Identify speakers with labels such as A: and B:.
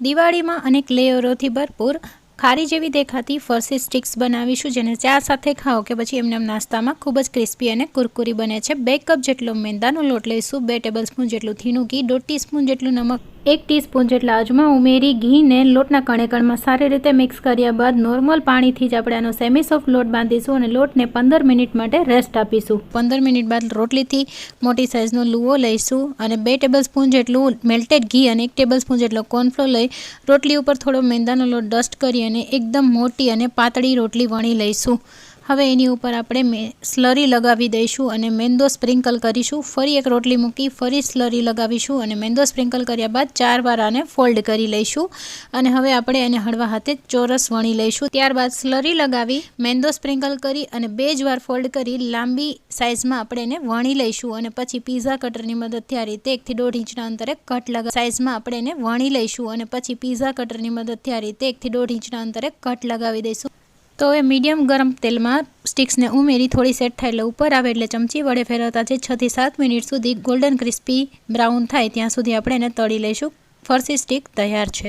A: દિવાળીમાં અનેક લેયરોથી ભરપૂર ખારી જેવી દેખાતી ફરસી સ્ટિક્સ બનાવીશું, જેને ચા સાથે ખાઓ કે પછી એમને એમ નાસ્તામાં ખૂબ જ ક્રિસ્પી અને કુરકુરી બને છે. બે કપ જેટલો મેંદાનો લોટ લઈશું, બે ટેબલ સ્પૂન જેટલું થીનું ઘી, દોઢ ટીસ્પૂન જેટલું નમક એક ટીસ્પૂન જેટલા અજમા ઉમેરી ઘીને લોટના કણેકણમાં સારી રીતે મિક્સ કર્યા બાદ નોર્મલ પાણીથી જ આપણે આનો સેમી સોફ્ટ લોટ બાંધીશું અને લોટને પંદર મિનિટ માટે રેસ્ટ આપીશું. પંદર મિનિટ બાદ રોટલીથી મોટી સાઇઝનો લુવો લઈશું અને બે ટેબલ સ્પૂન જેટલું મેલ્ટેડ ઘી અને એક ટેબલ સ્પૂન જેટલો કોર્નફ્લોર લઈ રોટલી ઉપર થોડો મેંદાનો લોટ ડસ્ટ કરી અને એકદમ મોટી અને પાતળી રોટલી વણી લઈશું. હવે એની ઉપર આપણે સ્લરી લગાવી દઈશું અને મેંદો સ્પ્રિંકલ કરીશું. ફરી એક રોટલી મૂકી, ફરી સ્લરી લગાવીશું અને મેંદો સ્પ્રિંકલ કર્યા બાદ ચાર વાર આને ફોલ્ડ કરી લઈશું. અને હવે આપણે એને હળવા હાથે ચોરસ વણી લઈશું. ત્યારબાદ સ્લરી લગાવી, મેંદો સ્પ્રિંકલ કરી અને બે જ વાર ફોલ્ડ કરી લાંબી સાઇઝમાં આપણે એને વણી લઈશું. અને પછી પીઝા કટરની મદદથી આ રીતે એકથી દોઢ ઇંચના અંતરે કટ લગા સાઇઝમાં આપણે એને વણી લઈશું. અને પછી પીઝા કટરની મદદથી આ રીતે એકથી દોઢ ઇંચના અંતરે કટ લગાવી દઈશું. તો એ મીડિયમ ગરમ તેલમાં સ્ટિક્સને ઉમેરી થોડી સેટ થાય એટલે ઉપર આવે એટલે ચમચી વડે ફેરવતા છે છથી સાત મિનિટ સુધી ગોલ્ડન ક્રિસ્પી બ્રાઉન થાય ત્યાં સુધી આપણે એને તળી લઈશું. ફરસી સ્ટિક તૈયાર છે.